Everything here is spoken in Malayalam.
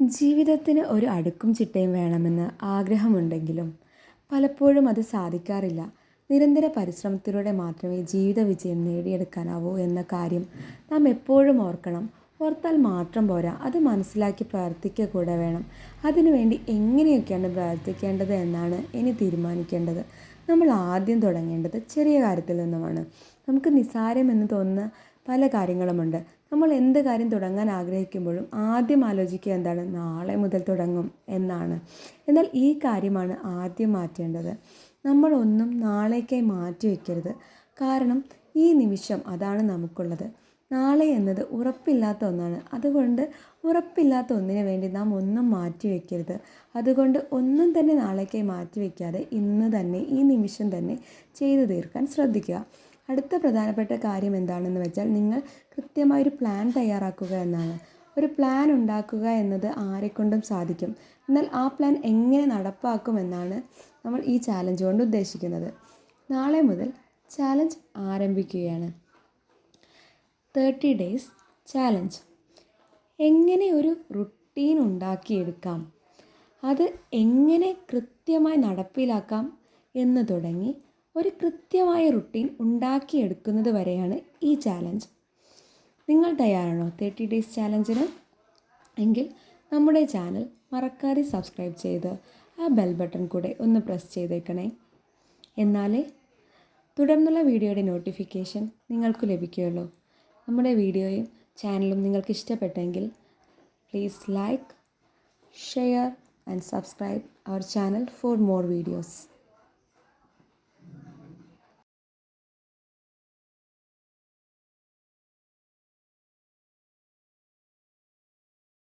ജീവിതത്തിന് ഒരു അടുക്കും ചിട്ടയും വേണമെന്ന് ആഗ്രഹമുണ്ടെങ്കിലും പലപ്പോഴും അത് സാധിക്കാറില്ല. നിരന്തര പരിശ്രമത്തിലൂടെ മാത്രമേ ജീവിത വിജയം നേടിയെടുക്കാനാവൂ എന്ന കാര്യം നാം എപ്പോഴും ഓർക്കണം. ഓർത്താൽ മാത്രം പോരാ. അത് മനസ്സിലാക്കി പ്രവർത്തിക്കുക കൂടെ വേണം. അതിനുവേണ്ടി എങ്ങനെയൊക്കെയാണ് പ്രവർത്തിക്കേണ്ടത് എന്നാണ് ഇനി തീരുമാനിക്കേണ്ടത്. നമ്മൾ ആദ്യം തുടങ്ങേണ്ടത് ചെറിയ കാര്യത്തിൽ നിന്നുമാണ്. നമുക്ക് നിസ്സാരമെന്ന് തോന്നുന്ന പല കാര്യങ്ങളുമുണ്ട്. നമ്മൾ എന്ത് കാര്യം തുടങ്ങാൻ ആഗ്രഹിക്കുമ്പോഴും ആദ്യം ആലോചിക്കുക എന്താണ് നാളെ മുതൽ തുടങ്ങും എന്നാണ്. എന്നാൽ ഈ കാര്യമാണ് ആദ്യം മാറ്റേണ്ടത്. നമ്മളൊന്നും നാളേക്കായി മാറ്റി വയ്ക്കരുത് കാരണം ഈ നിമിഷം അതാണ് നമുക്കുള്ളത്. നാളെ എന്നത് ഉറപ്പില്ലാത്ത ഒന്നാണ്. അതുകൊണ്ട് ഉറപ്പില്ലാത്ത ഒന്നിനു വേണ്ടി നാം ഒന്നും മാറ്റി വയ്ക്കരുത് അതുകൊണ്ട് ഒന്നും തന്നെ നാളേക്കായി മാറ്റി വയ്ക്കാതെ ഇന്ന് തന്നെ ഈ നിമിഷം തന്നെ ചെയ്തു തീർക്കാൻ ശ്രദ്ധിക്കുക. അടുത്ത പ്രധാനപ്പെട്ട കാര്യം എന്താണെന്ന് വെച്ചാൽ നിങ്ങൾ കൃത്യമായൊരു പ്ലാൻ തയ്യാറാക്കുക എന്നാണ്. ഒരു പ്ലാൻ ഉണ്ടാക്കുക എന്നത് ആരെക്കൊണ്ടും സാധിക്കും. എന്നാൽ ആ പ്ലാൻ എങ്ങനെ നടപ്പാക്കുമെന്നാണ് നമ്മൾ ഈ ചാലഞ്ച് കൊണ്ട് ഉദ്ദേശിക്കുന്നത്. നാളെ മുതൽ ചാലഞ്ച് ആരംഭിക്കുകയാണ്. തേർട്ടി ഡേയ്സ് ചാലഞ്ച് എങ്ങനെ ഒരു റുട്ടീൻ ഉണ്ടാക്കിയെടുക്കാം? അത് എങ്ങനെ കൃത്യമായി നടപ്പിലാക്കാം എന്ന് തുടങ്ങി ഒരു കൃത്യമായ റുട്ടീൻ ഉണ്ടാക്കിയെടുക്കുന്നത് വരെയാണ് ഈ ചാലഞ്ച് നിങ്ങൾ തയ്യാറാണോ തേർട്ടി ഡേയ്സ് ചാലഞ്ചിന് എങ്കിൽ നമ്മുടെ ചാനൽ മറക്കാതെ സബ്സ്ക്രൈബ് ചെയ്ത് ആ ബെൽ ബട്ടൺ കൂടെ ഒന്ന് പ്രസ് ചെയ്തേക്കണേ. എന്നാലേ തുടർന്നുള്ള വീഡിയോയുടെ നോട്ടിഫിക്കേഷൻ നിങ്ങൾക്ക് ലഭിക്കുകയുള്ളൂ. നമ്മുടെ വീഡിയോയും ചാനലും നിങ്ങൾക്ക് ഇഷ്ടപ്പെട്ടെങ്കിൽ please like share and subscribe our channel for more videos